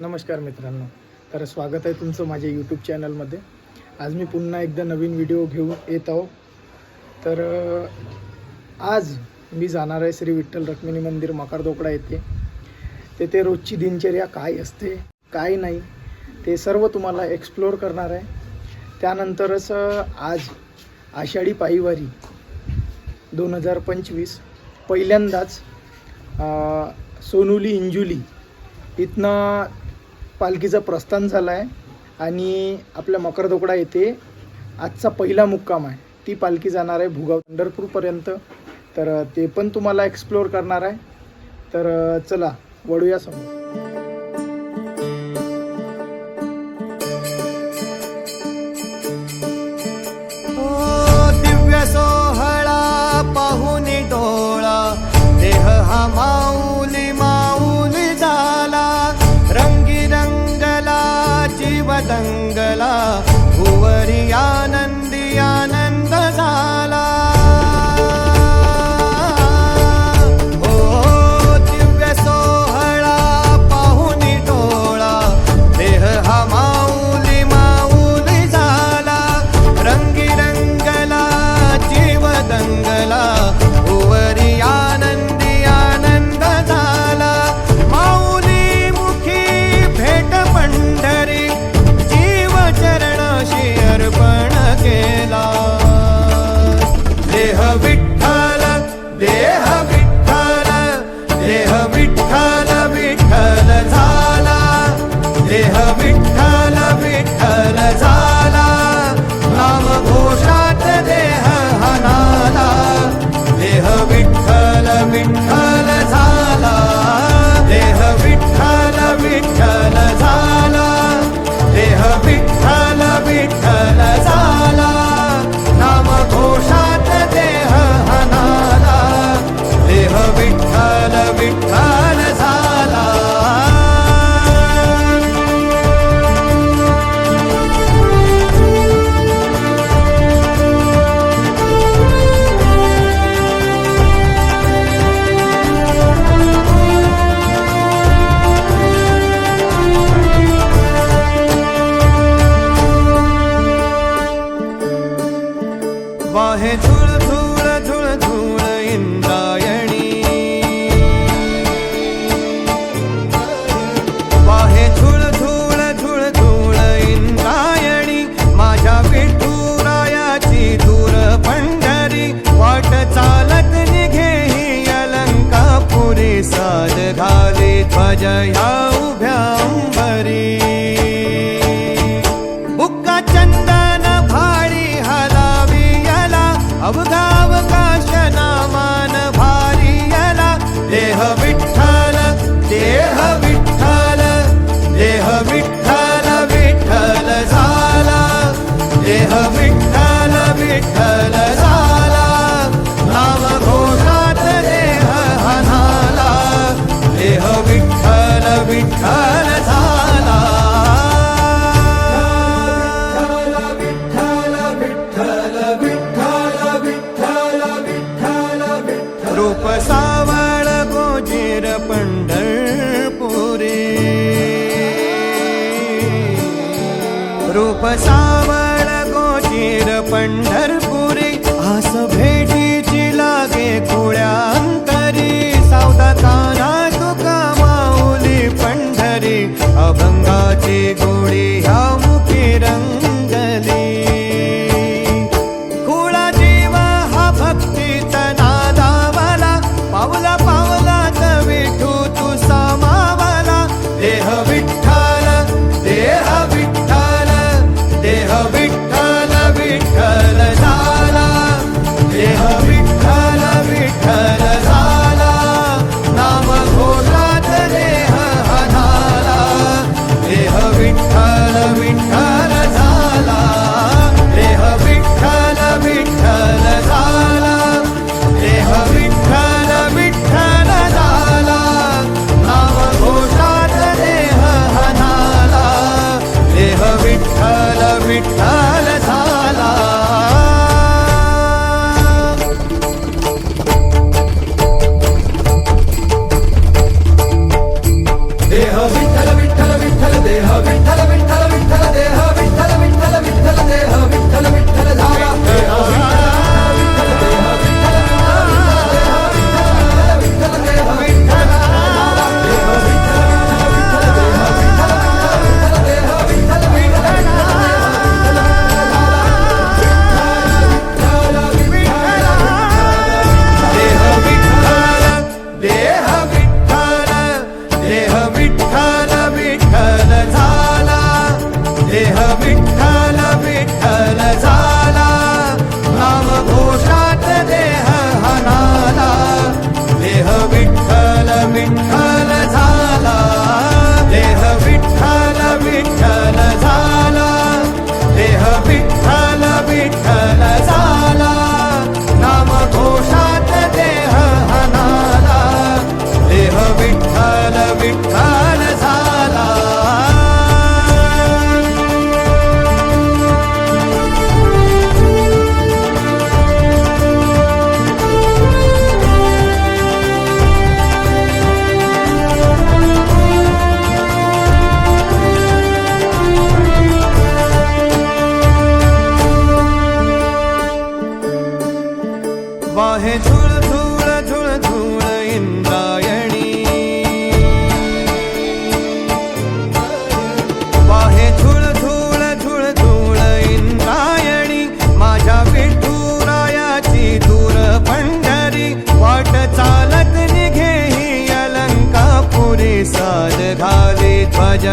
नमस्कार मित्रांनो. तर स्वागत आहे तुमचं माझ्या यूट्यूब चॅनलमध्ये आज मी पुन्हा एकदा नवीन व्हिडिओ घेऊन येत आहो. तर आज मी जाणार आहे श्री विठ्ठल रक्मिणी मंदिर मकारदोकडा येथे. तेथे रोजची दिनचर्या काय असते काय नाही ते सर्व तुम्हाला एक्सप्लोअर करणार आहे. त्यानंतरच आज आषाढी पायवारी दोन हजार पंचवीस पहिल्यांदाच सोनुली इंजुली इथनं पालखीचं प्रस्थान झालं आहे आणि आपल्या मकरधोकडा येथे आजचा पहिला मुक्काम आहे. ती पालखी जाणार आहे भुगाव पंढरपूरपर्यंत तर ते पण तुम्हाला एक्सप्लोअर करणार आहे. तर चला वळूया समोर. ya सावळ गोचीर पंढर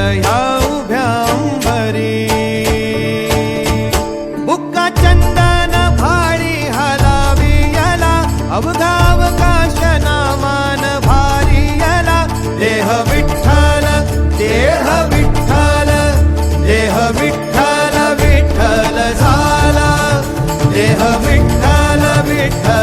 ह्या उभ्या अंबरी बुक्का चंदन भाळी हलावी याला अवघावकाश नामान भारी याला. देह विठ्ठल देह विठ्ठल देह विठ्ठल विठ्ठल झाला. देह विठ्ठल विठ्ठल